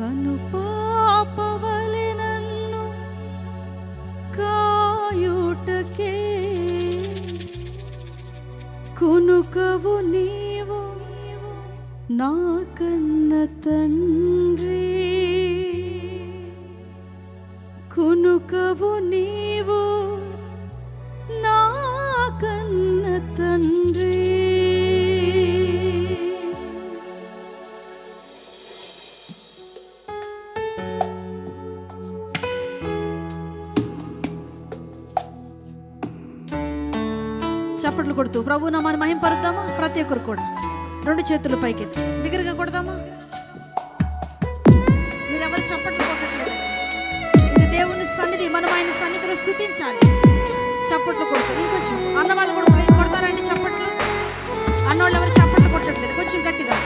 కను పాపవలె నన్ను కాయుటకే. కునుకవు నీవు నా కన్న తండ్రి. కునుకవు నీవు చప్పట్లు కొడుతూ ప్రభు నామాన్ని మహింపరుద్దామా? ప్రతి ఒక్కరు కూడా. రెండు చేతులు పైకి బిగ్గరగా కొడదామా? మీరెవరు చప్పట్లు కొట్టట్లేదు. ఇది దేవుని సన్నిధి మనం ఆయన సన్నిధిలో స్థుతించాలి. చప్పట్లు కొడుతూ ఇంకొంచెం అన్నవాళ్ళు కూడా కొడతారండి చప్పట్లు. అన్నవాళ్ళు ఎవరు చప్పట్లు కొట్టట్లేదు కొంచెం గట్టిగా.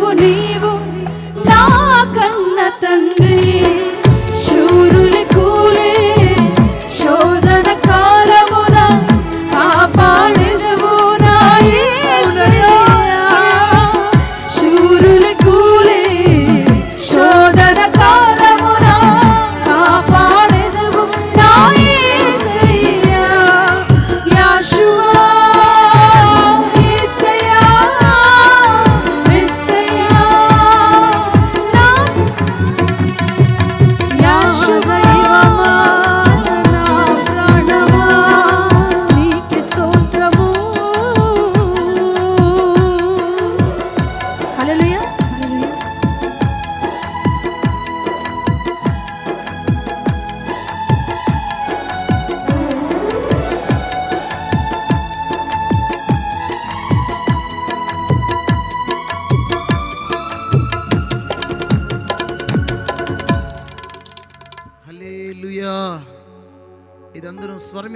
నీవు నా కన్న తండ్రి.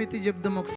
హల్లెలూయా ఇదందరం స్వరమితి చెప్దాం ఒకసారి